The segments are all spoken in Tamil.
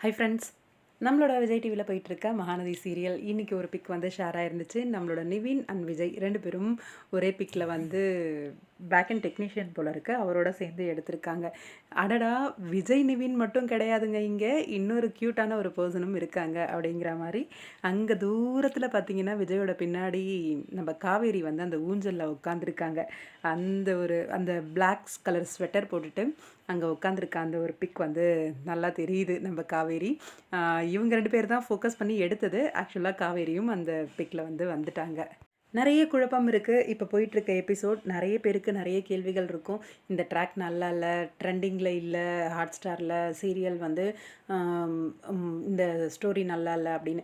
ஹை ஃப்ரெண்ட்ஸ் நம்மளோட விஜய் டிவியில் போயிட்டுருக்க மகாநதி சீரியல் இன்றைக்கி ஒரு பிக் வந்து ஷேர் ஆயிருந்துச்சு. நம்மளோட நிவின் அண்ட் விஜய் ரெண்டு பேரும் ஒரே பிக்கில் வந்து பேக் அண்ட் டெக்னீஷியன் போல இருக்கு. அவரோட சேர்ந்து எடுத்திருக்காங்க. அடடா விஜய் நிவின் மட்டும் கிடையாதுங்க இங்கே. இன்னொரு க்யூட்டான ஒரு பர்சனும் இருக்காங்க அப்படிங்கிற மாதிரி. அங்கே தூரத்தில் பார்த்தீங்கன்னா விஜயோட பின்னாடி நம்ம காவேரி வந்து அந்த ஊஞ்சலில் உட்காந்துருக்காங்க அந்த ஒரு அந்த பிளாக் கலர் ஸ்வெட்டர் போட்டுட்டு அங்கே உட்காந்துருக்க அந்த ஒரு பிக் வந்து நல்லா தெரியுது நம்ம காவேரி. இவங்க ரெண்டு பேர் தான் ஃபோக்கஸ் பண்ணி எடுத்தது. ஆக்சுவலாக காவேரியும் அந்த பிக்கில் வந்து வந்துட்டாங்க. நிறைய குழப்பம் இருக்குது இப்போ போயிட்டுருக்க எபிசோட் நிறைய பேருக்கு நிறைய கேள்விகள் இருக்கும். இந்த ட்ராக் நல்லா இல்லை ட்ரெண்டிங்கில் இல்லை ஹாட் ஸ்டாரில் சீரியல் வந்து இந்த ஸ்டோரி நல்லா இல்லை அப்படின்னு.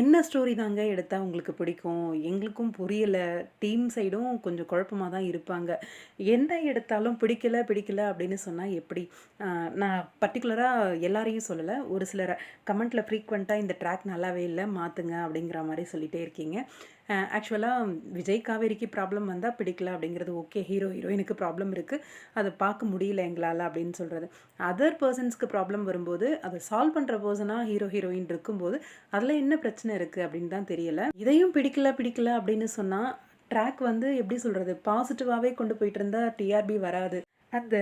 என்ன ஸ்டோரி தாங்க எடுத்தால் உங்களுக்கு பிடிக்கும்? எங்களுக்கும் புரியலை. டீம் சைடும் கொஞ்சம் குழப்பமாக தான் இருப்பாங்க. என்ன எடுத்தாலும் பிடிக்கல பிடிக்கல அப்படின்னு சொன்னால் எப்படி? நான் பர்டிகுலராக எல்லாரையும் சொல்லலை. ஒரு சிலர் கமெண்ட்டில் ஃப்ரீக்வெண்ட்டாக இந்த ட்ராக் நல்லாவே இல்லை மாற்றுங்க அப்படிங்கிற மாதிரி சொல்லிகிட்டே இருக்கீங்க. ஆக்சுவலாக விஜய் காவேரிக்கு ப்ராப்ளம் வந்தால் பிடிக்கல அப்படிங்கிறது ஓகே ஹீரோ ஹீரோயினுக்கு ப்ராப்ளம் இருக்குது அதை பார்க்க முடியல எங்களால் அப்படின்னு சொல்கிறது அதர் பர்சன்ஸ்க்கு ப்ராப்ளம் வரும்போது அதை சால்வ் பண்ணுற பர்சனாக ஹீரோ ஹீரோயின் இருக்கும்போது அதில் என்ன பிரச்சனை இருக்குது அப்படின்னு தான் தெரியல. இதையும் பிடிக்கல பிடிக்கல அப்படின்னு சொன்னால் ட்ராக் வந்து எப்படி சொல்கிறது பாசிட்டிவாகவே கொண்டு போயிட்டு இருந்தால் டிஆர்பி வராது. அந்த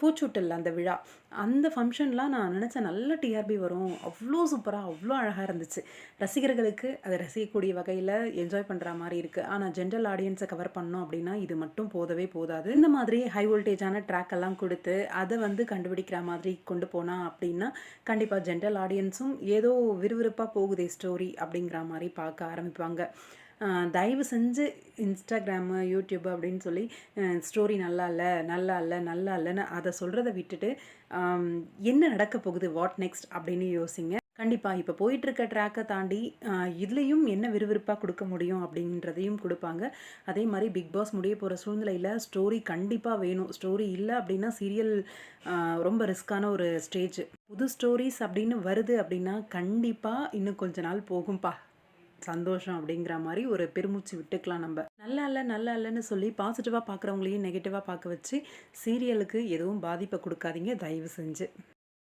பூச்சூட்டல் அந்த விழா அந்த ஃபங்க்ஷன்லாம் நான் நினச்சேன் நல்ல டிஆர்பி வரும். அவ்வளோ சூப்பராக அவ்வளோ அழகாக இருந்துச்சு. ரசிகர்களுக்கு அதை ரசிக்கக்கூடிய வகையில் என்ஜாய் பண்ணுற மாதிரி இருக்குது ஆனால் ஜென்ரல் ஆடியன்ஸை கவர் பண்ணோம் அப்படின்னா இது மட்டும் போதவே போதாது. இந்த மாதிரி ஹை வோல்டேஜான ட்ராக் எல்லாம் கொடுத்து அதை வந்து கண்டுபிடிக்கிற மாதிரி கொண்டு போனால் அப்படின்னா கண்டிப்பாக ஜென்ரல் ஆடியன்ஸும் ஏதோ விறுவிறுப்பாக போகுதே ஸ்டோரி அப்படிங்கிற மாதிரி பார்க்க ஆரம்பிப்பாங்க. தயவு செஞ்சு இன்ஸ்டாகிராமு யூடியூப் அப்படின்னு சொல்லி ஸ்டோரி நல்லா இல்லை நல்லா இல்லை நல்லா இல்லைன்னு அதை சொல்கிறத விட்டுட்டு என்ன நடக்க போகுது வாட் நெக்ஸ்ட் அப்படின்னு யோசிங்க. கண்டிப்பாக இப்போ போயிட்டுருக்க ட்ராக்கை தாண்டி இதுலேயும் என்ன விறுவிறுப்பாக கொடுக்க முடியும் அப்படின்றதையும் கொடுப்பாங்க. அதே மாதிரி பிக் பாஸ் முடிய போகிற சூழ்நிலையில் ஸ்டோரி கண்டிப்பாக வேணும். ஸ்டோரி இல்லை அப்படின்னா சீரியல் ரொம்ப ரிஸ்க்கான ஒரு ஸ்டேஜ் புது ஸ்டோரிஸ் அப்படின்னு வருது அப்படின்னா கண்டிப்பாக இன்னும் கொஞ்ச நாள் போகும்பா. சந்தோஷம் அப்படிங்கிற மாதிரி ஒரு பெருமூச்சு விட்டுக்கலாம் நம்ம. நல்லா இல்லை நல்லா இல்லைன்னு சொல்லி பாசிட்டிவாக பார்க்குறவங்களையும் நெகட்டிவாக பார்க்க வச்சு சீரியலுக்கு எதுவும் பாதிப்பை கொடுக்காதீங்க. தயவு செஞ்சு.